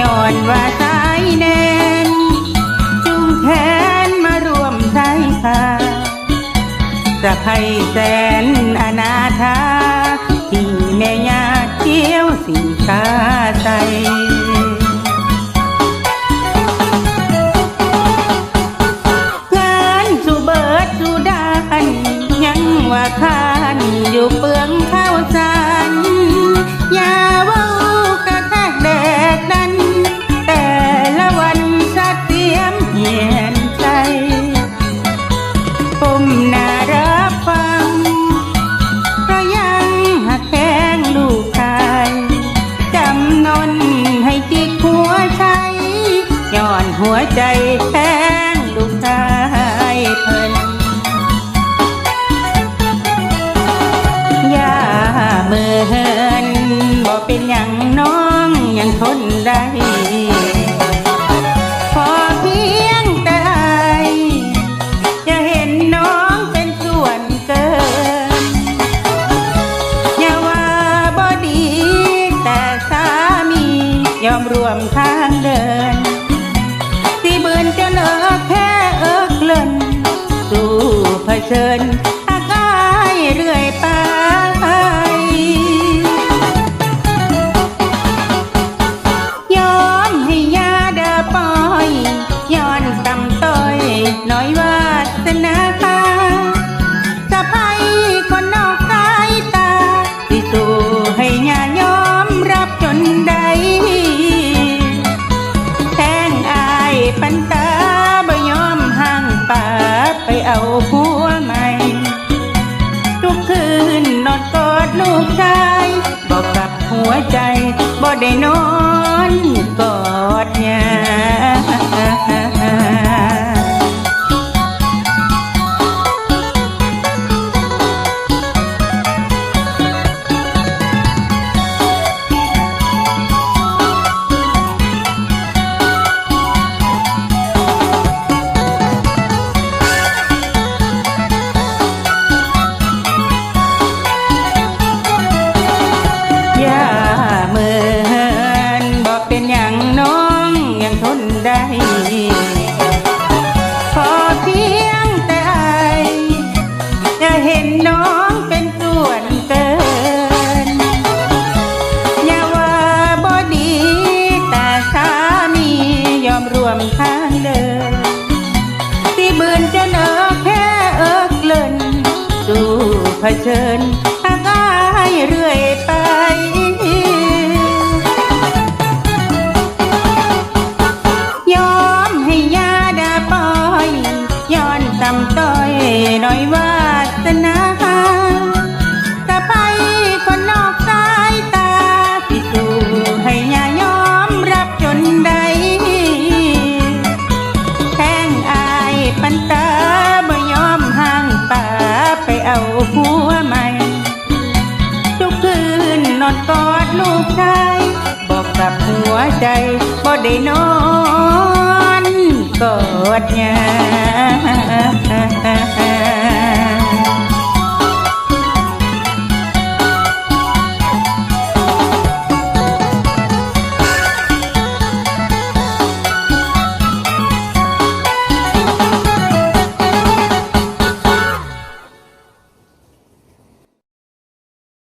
ย้อนว่าสายแนนจุงแขนมารวมใจสาสะใไพแสนอนาถา ร่วมข้างเดิน ที่บืนจะเอิกแพ้เอิกเลินสู้เผชิญ บ่ได้นอนกอดยา เห็นน้องเป็นส่วนเกิน อย่าว่าบอดี แต่สามียอมรวมทางเดิน ที่บืนจะเนอแค่เอิกเลิน สู้เผชิญ อนกอดลูกชายบอกกับหัวใจบ่ได้นอนกอดยา